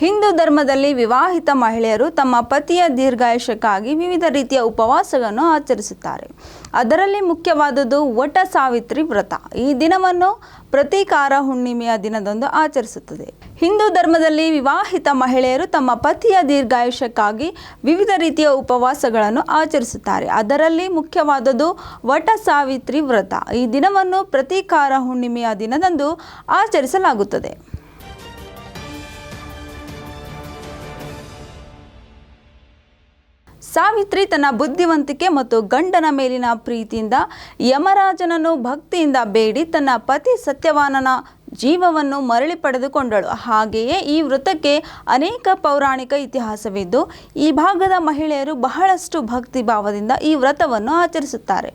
ಹಿಂದೂ ಧರ್ಮದಲ್ಲಿ ವಿವಾಹಿತ ಮಹಿಳೆಯರು ತಮ್ಮ ಪತಿಯ ದೀರ್ಘಾಯುಷ್ಯಕ್ಕಾಗಿ ವಿವಿಧ ರೀತಿಯ ಉಪವಾಸಗಳನ್ನು ಆಚರಿಸುತ್ತಾರೆ. ಅದರಲ್ಲಿ ಮುಖ್ಯವಾದುದು ವಟ ಸಾವಿತ್ರಿ ವ್ರತ. ಈ ದಿನವನ್ನು ಪ್ರತೀಕಾರ ಹುಣ್ಣಿಮೆಯ ದಿನದಂದು ಆಚರಿಸುತ್ತದೆ. ಹಿಂದೂ ಧರ್ಮದಲ್ಲಿ ವಿವಾಹಿತ ಮಹಿಳೆಯರು ತಮ್ಮ ಪತಿಯ ದೀರ್ಘಾಯುಷ್ಯಕ್ಕಾಗಿ ವಿವಿಧ ರೀತಿಯ ಉಪವಾಸಗಳನ್ನು ಆಚರಿಸುತ್ತಾರೆ. ಅದರಲ್ಲಿ ಮುಖ್ಯವಾದದ್ದು ವಟ ಸಾವಿತ್ರಿ ವ್ರತ. ಈ ದಿನವನ್ನು ಪ್ರತೀಕಾರ ಹುಣ್ಣಿಮೆಯ ದಿನದಂದು ಆಚರಿಸಲಾಗುತ್ತದೆ. ಸಾವಿತ್ರಿ ತನ್ನ ಬುದ್ಧಿವಂತಿಕೆ ಮತ್ತು ಗಂಡನ ಮೇಲಿನ ಪ್ರೀತಿಯಿಂದ ಯಮರಾಜನನ್ನು ಭಕ್ತಿಯಿಂದ ಬೇಡಿ ತನ್ನ ಪತಿ ಸತ್ಯವಾನನ ಜೀವವನ್ನು ಮರಳಿ ಪಡೆದುಕೊಂಡಳು. ಹಾಗೆಯೇ ಈ ವೃತ್ತಕ್ಕೆ ಅನೇಕ ಪೌರಾಣಿಕ ಇತಿಹಾಸವಿದ್ದು, ಈ ಭಾಗದ ಮಹಿಳೆಯರು ಬಹಳಷ್ಟು ಭಕ್ತಿ ಭಾವದಿಂದ ಈ ವ್ರತವನ್ನು ಆಚರಿಸುತ್ತಾರೆ.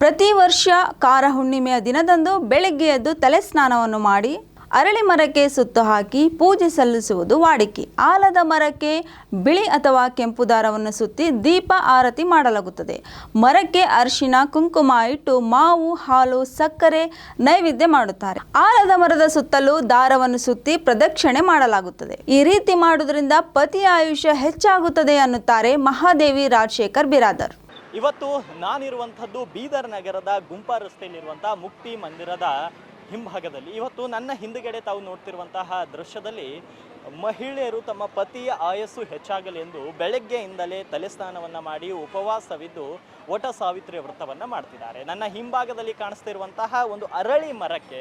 ಪ್ರತಿ ವರ್ಷ ಕಾರ ಹುಣ್ಣಿಮೆಯ ದಿನದಂದು ಬೆಳಗ್ಗೆ ಎದ್ದು ತಲೆ ಸ್ನಾನವನ್ನು ಮಾಡಿ ಅರಳಿ ಮರಕ್ಕೆ ಸುತ್ತು ಹಾಕಿ ಪೂಜೆ ಸಲ್ಲಿಸುವುದು ವಾಡಿಕೆ. ಆಲದ ಮರಕ್ಕೆ ಬಿಳಿ ಅಥವಾ ಕೆಂಪು ದಾರವನ್ನು ಸುತ್ತಿ ದೀಪ ಆರತಿ ಮಾಡಲಾಗುತ್ತದೆ. ಮರಕ್ಕೆ ಅರಿಶಿನ, ಕುಂಕುಮ ಇಟ್ಟು ಮಾವು, ಹಾಲು, ಸಕ್ಕರೆ ನೈವೇದ್ಯ ಮಾಡುತ್ತಾರೆ. ಆಲದ ಮರದ ಸುತ್ತಲೂ ದಾರವನ್ನು ಸುತ್ತಿ ಪ್ರದಕ್ಷಿಣೆ ಮಾಡಲಾಗುತ್ತದೆ. ಈ ರೀತಿ ಮಾಡುವುದರಿಂದ ಪತಿಯ ಆಯುಷ್ಯ ಹೆಚ್ಚಾಗುತ್ತದೆ ಅನ್ನುತ್ತಾರೆ ಮಹಾದೇವಿ ರಾಜಶೇಖರ್ ಬಿರಾದರ್. ಇವತ್ತು ನಾನಿರುವಂಥದ್ದು ಬೀದರ್ ನಗರದ ಗುಂಪಾ ರಸ್ತೆಯಲ್ಲಿರುವಂತಹ ಮುಕ್ತಿ ಮಂದಿರದ ಹಿಂಭಾಗದಲ್ಲಿ. ಇವತ್ತು ನನ್ನ ಹಿಂದುಗಡೆ ತಾವು ನೋಡ್ತಿರುವಂತಹ ದೃಶ್ಯದಲ್ಲಿ ಮಹಿಳೆಯರು ತಮ್ಮ ಪತಿಯ ಆಯಸ್ಸು ಹೆಚ್ಚಾಗಲಿ ಎಂದು ಬೆಳಗ್ಗೆಯಿಂದಲೇ ತಲೆ ಸ್ನಾನವನ್ನು ಮಾಡಿ ಉಪವಾಸವಿದ್ದು ಒಟ ಸಾವಿತ್ರಿ ವ್ರತವನ್ನು ಮಾಡ್ತಿದ್ದಾರೆ. ನನ್ನ ಹಿಂಭಾಗದಲ್ಲಿ ಕಾಣಿಸ್ತಿರುವಂತಹ ಒಂದು ಅರಳಿ ಮರಕ್ಕೆ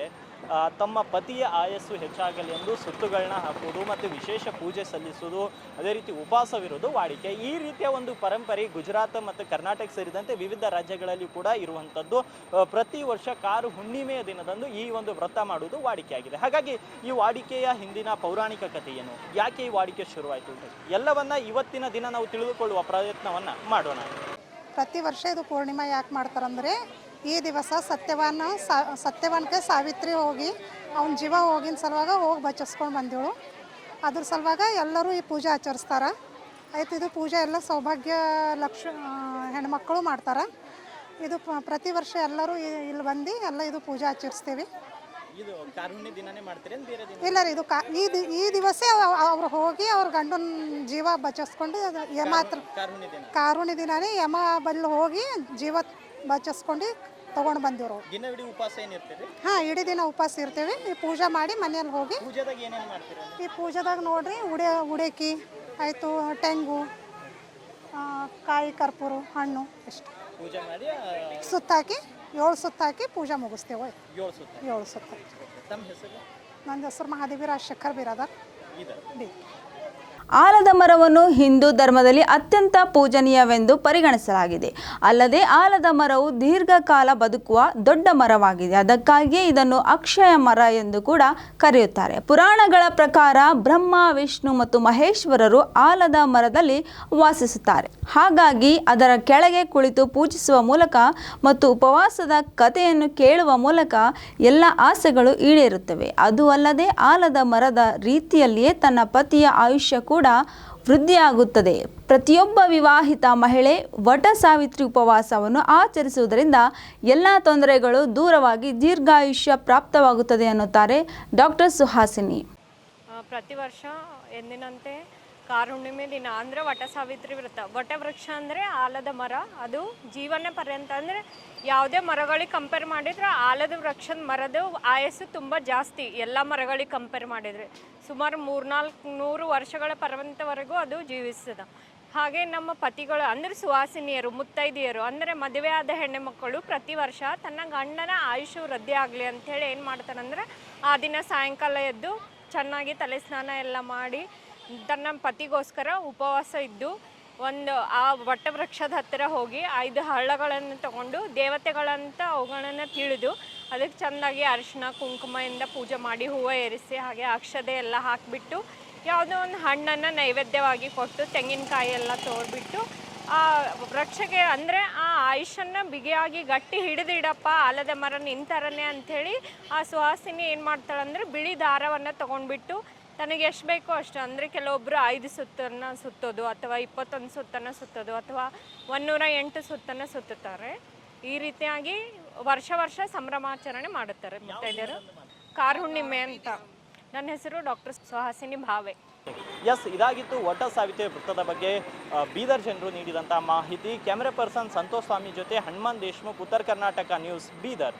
ತಮ್ಮ ಪತಿಯ ಆಯಸ್ಸು ಹೆಚ್ಚಾಗಲಿ ಎಂದು ಸುತ್ತುಗಳನ್ನ ಹಾಕುವುದು ಮತ್ತು ವಿಶೇಷ ಪೂಜೆ ಸಲ್ಲಿಸುವುದು, ಅದೇ ರೀತಿ ಉಪವಾಸವಿರುವುದು ವಾಡಿಕೆ. ಈ ರೀತಿಯ ಒಂದು ಪರಂಪರೆ ಗುಜರಾತ್ ಮತ್ತು ಕರ್ನಾಟಕ ಸೇರಿದಂತೆ ವಿವಿಧ ರಾಜ್ಯಗಳಲ್ಲಿ ಕೂಡ ಇರುವಂಥದ್ದು. ಪ್ರತಿ ವರ್ಷ ಕಾರು ಹುಣ್ಣಿಮೆಯ ದಿನದಂದು ಈ ಒಂದು ವ್ರತ ಮಾಡುವುದು ವಾಡಿಕೆಯಾಗಿದೆ. ಹಾಗಾಗಿ ಈ ವಾಡಿಕೆಯ ಹಿಂದಿನ ಪೌರಾಣಿಕ ಕಥೆ ಏನು? ಯಾಕೆ ಈ ವಾಡಿಕೆ ಶುರುವಾಯಿತು? ಎಲ್ಲವನ್ನ ಇವತ್ತಿನ ದಿನ ನಾವು ತಿಳಿದುಕೊಳ್ಳುವ ಪ್ರಯತ್ನವನ್ನ ಮಾಡೋಣ. ಪ್ರತಿ ವರ್ಷ ಇದು ಪೂರ್ಣಿಮಾ ಯಾಕೆ ಮಾಡ್ತಾರಂದರೆ ಈ ದಿವಸ ಸತ್ಯವಾನ ಸತ್ಯವಾನಕ್ಕೆ ಸತ್ಯವಾನ್ಗೆ ಸಾವಿತ್ರಿ ಹೋಗಿ ಅವ್ನ ಜೀವ ಹೋಗಿನ ಸಲುವಾಗ ಹೋಗಿ ಬಚ್ಚಿಸ್ಕೊಂಡು ಬಂದೇಳು. ಅದ್ರ ಸಲುವಾಗ ಎಲ್ಲರೂ ಈ ಪೂಜೆ ಆಚರಿಸ್ತಾರೆ. ಆಯ್ತು ಇದು ಪೂಜೆ ಎಲ್ಲ ಸೌಭಾಗ್ಯ ಲಕ್ಷ ಹೆಣ್ಮಕ್ಕಳು ಮಾಡ್ತಾರೆ. ಇದು ಪ್ರತಿ ವರ್ಷ ಎಲ್ಲರೂ ಇಲ್ಲಿ ಬಂದು ಎಲ್ಲ ಇದು ಪೂಜೆ ಆಚರಿಸ್ತೀವಿ. ಕಾರುಣ್ಯ ಇಲ್ಲ ರೀ ಇದು ಕಾ ಈ ದಿವಸ ಅವ್ರು ಹೋಗಿ ಅವ್ರ ಗಂಡನ ಜೀವ ಬಚ್ಚಿಸ್ಕೊಂಡು ಅದು ಯಮಾತ್ರ ಕಾರುಣ್ಯ ಕಾರುಣಿ ದಿನನೇ ಯಮ ಬಲ್ಲಿ ಹೋಗಿ ಜೀವ ಬಚ್ಚಿಸ್ಕೊಂಡು ತೊಗೊಂಡು ಬಂದಿವ್ರು. ದಿನವಿಡೀ ಉಪವಾಸ ಏನಿರ್ತೀರಿ ಹಾಂ ಇಡೀ ದಿನ ಉಪವಾಸ ಇರ್ತೇವೆ. ಈ ಪೂಜೆ ಮಾಡಿ ಮನೆಯಲ್ಲಿ ಹೋಗಿ. ಪೂಜೆದಾಗ ಏನೇನು ಮಾಡ್ತೀರಿ? ಈ ಪೂಜೆದಾಗ ನೋಡ್ರಿ ಉಡೆ ಉಡೇಕಿ ಆಯಿತು ತೆಂಗು ಆ, ಕಾಯಿ ಕರ್ಪೂರ ಹಣ್ಣು ಇಷ್ಟು. ಪೂಜೆ ಮಾಡಿ ಸುತ್ತಾಕಿ ಏಳು ಸುತ್ತಾಕಿ ಪೂಜೆ ಮುಗಿಸ್ತೇವೆ. ಏಳು ಸುತ್ತ ಏಳು ಸುತ್ತ ತಮ್ಮ ಹೆಸರು? ನನ್ನ ಹೆಸರು ಮಹಾದೇವಿ ರಾಜಶೇಖರ್ ಬಿರಾದರ್. ಇದೆ ಆಲದ ಮರವನ್ನು ಹಿಂದೂ ಧರ್ಮದಲ್ಲಿ ಅತ್ಯಂತ ಪೂಜನೀಯವೆಂದು ಪರಿಗಣಿಸಲಾಗಿದೆ. ಅಲ್ಲದೆ ಆಲದ ಮರವು ದೀರ್ಘಕಾಲ ಬದುಕುವ ದೊಡ್ಡ ಮರವಾಗಿದೆ. ಅದಕ್ಕಾಗಿಯೇ ಇದನ್ನು ಅಕ್ಷಯ ಮರ ಎಂದು ಕೂಡ ಕರೆಯುತ್ತಾರೆ. ಪುರಾಣಗಳ ಪ್ರಕಾರ ಬ್ರಹ್ಮ, ವಿಷ್ಣು ಮತ್ತು ಮಹೇಶ್ವರರು ಆಲದ ಮರದಲ್ಲಿ ವಾಸಿಸುತ್ತಾರೆ. ಹಾಗಾಗಿ ಅದರ ಕೆಳಗೆ ಕುಳಿತು ಪೂಜಿಸುವ ಮೂಲಕ ಮತ್ತು ಉಪವಾಸದ ಕಥೆಯನ್ನು ಕೇಳುವ ಮೂಲಕ ಎಲ್ಲ ಆಸೆಗಳು ಈಡೇರುತ್ತವೆ. ಅದು ಅಲ್ಲದೆ ಆಲದ ಮರದ ರೀತಿಯಲ್ಲಿಯೇ ತನ್ನ ಪತಿಯ ಆಯುಷ್ಯ ವೃದ್ಧಿಯಾಗುತ್ತದೆ. ಪ್ರತಿಯೊಬ್ಬ ವಿವಾಹಿತ ಮಹಿಳೆ ವಟ ಸಾವಿತ್ರಿ ಉಪವಾಸವನ್ನು ಆಚರಿಸುವುದರಿಂದ ಎಲ್ಲ ತೊಂದರೆಗಳು ದೂರವಾಗಿ ದೀರ್ಘಾಯುಷ್ಯ ಪ್ರಾಪ್ತವಾಗುತ್ತದೆ ಅನ್ನುತ್ತಾರೆ ಡಾಕ್ಟರ್ ಸುಹಾಸಿನಿ. ಪ್ರತಿ ವರ್ಷ ಎಂದಿನಂತೆ ಕಾರುಣ್ಣಿಮೆ ದಿನ ಅಂದರೆ ವಟ ಸಾವಿತ್ರಿ ವ್ರತ ವಟ ವೃಕ್ಷ ಅಂದರೆ ಆಲದ ಮರ. ಅದು ಜೀವನ ಪರ್ಯಂತ ಅಂದರೆ ಯಾವುದೇ ಮರಗಳಿಗೆ ಕಂಪೇರ್ ಮಾಡಿದ್ರೆ ಆಲದ ವೃಕ್ಷದ ಮರದ ಆಯಸ್ಸು ತುಂಬ ಜಾಸ್ತಿ. ಎಲ್ಲ ಮರಗಳಿಗೆ ಕಂಪೇರ್ ಮಾಡಿದರೆ ಸುಮಾರು ಮೂರ್ನಾಲ್ಕು ನೂರು ವರ್ಷಗಳ ಪರ್ಯಂತವರೆಗೂ ಅದು ಜೀವಿಸ್ತದೆ ಹಾಗೆ ನಮ್ಮ ಪತಿಗಳು ಅಂದರೆ ಸುವಾಸಿನಿಯರು, ಮುತ್ತೈದೆಯರು ಅಂದರೆ ಆದ ಹೆಣ್ಣು ಮಕ್ಕಳು ಪ್ರತಿ ವರ್ಷ ತನ್ನ ಗಂಡನ ಆಯುಷು ವೃದ್ಧಿ ಆಗಲಿ ಅಂಥೇಳಿ ಏನು ಮಾಡ್ತಾರಂದ್ರೆ ಆ ದಿನ ಸಾಯಂಕಾಲ ಎದ್ದು ಚೆನ್ನಾಗಿ ತಲೆ ಸ್ನಾನ ಎಲ್ಲ ಮಾಡಿ ತನ್ನ ಪತಿಗೋಸ್ಕರ ಉಪವಾಸ ಇದ್ದು ಒಂದು ಆ ವಟವೃಕ್ಷದ ಹತ್ತಿರ ಹೋಗಿ ಐದು ಹಳ್ಳಗಳನ್ನು ತಗೊಂಡು ದೇವತೆಗಳಂತ ಅವುಗಳನ್ನು ತಿಳಿದು ಅದಕ್ಕೆ ಚೆಂದಾಗಿ ಅರಿಶಿನ ಕುಂಕುಮದಿಂದ ಪೂಜೆ ಮಾಡಿ ಹೂವು ಏರಿಸಿ ಹಾಗೆ ಅಕ್ಷತೆ ಎಲ್ಲ ಹಾಕಿಬಿಟ್ಟು ಯಾವುದೋ ಒಂದು ಹಣ್ಣನ್ನು ನೈವೇದ್ಯವಾಗಿ ಕೊಟ್ಟು ತೆಂಗಿನಕಾಯಿ ಎಲ್ಲ ತೋರ್ಬಿಟ್ಟು ಆ ವೃಕ್ಷಕ್ಕೆ ಅಂದರೆ ಆ ಆಯುಷನ್ನು ಬಿಗಿಯಾಗಿ ಗಟ್ಟಿ ಹಿಡಿದಿಡಪ್ಪ, ಆಲದ ಮರ ನಿಂತರನೆ ಅಂಥೇಳಿ ಆ ಸುಹಾಸಿನಿ ಏನು ಮಾಡ್ತಾಳೆ ಮಾಡ್ತಾಳಂದ್ರೆ ಬಿಳಿ ದಾರವನ್ನು ತೊಗೊಂಡ್ಬಿಟ್ಟು ತನಗೆ ಎಷ್ಟು ಬೇಕೋ ಅಷ್ಟು, ಅಂದರೆ ಕೆಲವೊಬ್ಬರು ಐದು ಸುತ್ತನ್ನು ಸುತ್ತೋದು, ಅಥವಾ ಇಪ್ಪತ್ತೊಂದು ಸುತ್ತನ್ನು ಸುತ್ತೋದು, ಅಥವಾ ಒಂದೂರ ಎಂಟು ಸುತ್ತನ್ನು ಸುತ್ತುತ್ತಾರೆ. ಈ ರೀತಿಯಾಗಿ ವರ್ಷ ವರ್ಷ ಸಂಭ್ರಮಾಚರಣೆ ಮಾಡುತ್ತಾರೆ ಮುತ್ತೈದೆಯರು. ಕಾರ್ ಹುಣ್ಣಿಮೆ ಅಂತ. ನನ್ನ ಹೆಸರು ಡಾಕ್ಟರ್ ಸುಹಾಸಿನಿ ಭಾವೆ. ಎಸ್ ಇದಾಗಿತ್ತು ಒಟ್ಟ ಸಾವಿತ್ರಿ ವೃತ್ತದ ಬಗ್ಗೆ ಬೀದರ್ ಜನರು ನೀಡಿದಂಥ ಮಾಹಿತಿ. ಕ್ಯಾಮೆರಾ ಪರ್ಸನ್ ಸಂತೋಷ್ ಸ್ವಾಮಿ ಜೊತೆ ಹನುಮಾನ್ ದೇಶ್ಮುಖ್, ಉತ್ತರ ಕರ್ನಾಟಕ ನ್ಯೂಸ್, ಬೀದರ್.